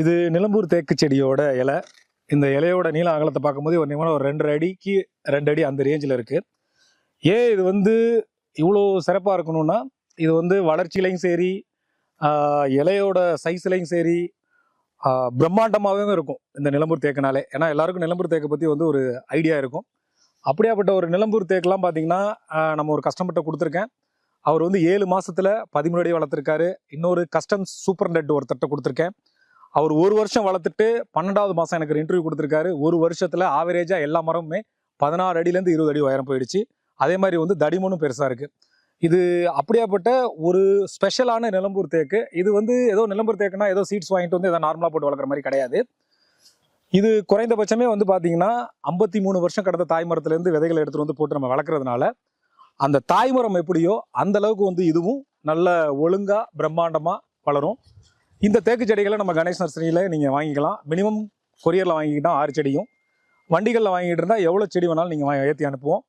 இது நிலம்பூர் தேக்கு செடியோட இலை. இந்த இலையோட நீள அகலத்தை பார்க்கும்போது ஒரு நிமிடம் ஒரு ரெண்டு அடிக்கு ரெண்டு அடி அந்த ரேஞ்சில் இருக்குது ஏன் இது வந்து இவ்வளோ சிறப்பாக இருக்கணும்னா இது வந்து வளர்ச்சியிலையும் சரி இலையோட சைஸ்லையும் சரி பிரம்மாண்டமாகவே இருக்கும் இந்த நிலம்பூர் தேக்குனாலே. ஏன்னா எல்லாருக்கும் நிலம்பூர் தேக்கை பற்றி வந்து ஒரு ஐடியா இருக்கும். அப்படியாப்பட்ட ஒரு நிலம்பூர் தேக்கெலாம் பார்த்திங்கன்னா நம்ம ஒரு கஸ்டமர்கிட்ட கொடுத்துருக்கேன். அவர் வந்து ஏழு மாதத்தில் பதிமூணு அடி வளர்த்துருக்காரு. இன்னொரு கஸ்டம்ஸ் சூப்பர் நெட் ஒருத்தர்கிட்ட கொடுத்துருக்கேன். அவர் ஒரு வருஷம் வளர்த்துட்டு பன்னெண்டாவது மாதம் எனக்கு இன்டர்வியூ கொடுத்துருக்காரு. ஒரு வருஷத்தில் ஆவரேஜாக எல்லா மரமுமே பதினாறு அடியிலேருந்து இருபது அடி உயரம் போயிடுச்சு. அதே மாதிரி வந்து தடிமனும் பெருசாக இருக்குது இது அப்படியாப்பட்ட ஒரு ஸ்பெஷலான நிலம்பூர் தேக்கு. இது வந்து ஏதோ நிலம்பூர் தேக்குனா ஏதோ சீட்ஸ் வாங்கிட்டு வந்து ஏதோ நார்மலாக போட்டு வளர்க்குற மாதிரி கிடையாது. இது குறைந்தபட்சமே வந்து பார்த்தீங்கன்னா ஐம்பத்தி மூணு வருஷம் கடந்த தாய் மரத்துலேருந்து விதைகளை எடுத்துகிட்டு வந்து போட்டு நம்ம வளர்க்குறதுனால அந்த தாய்மரம் எப்படியோ அந்த அளவுக்கு வந்து இதுவும் நல்ல ஒழுங்காக பிரம்மாண்டமாக வளரும். இந்த தேக்கு செடிகளை நம்ம கணேஷ் நர்சரியில் நீங்கள் வாங்கிக்கலாம். மினிமம் கொரியரில் வாங்கிக்கிட்டால் ஆறு செடியும். வண்டிகளில் வாங்கிட்டு இருந்தால் எவ்வளோ செடி வேணாலும் நீங்கள் ஏற்றி அனுப்புவோம்.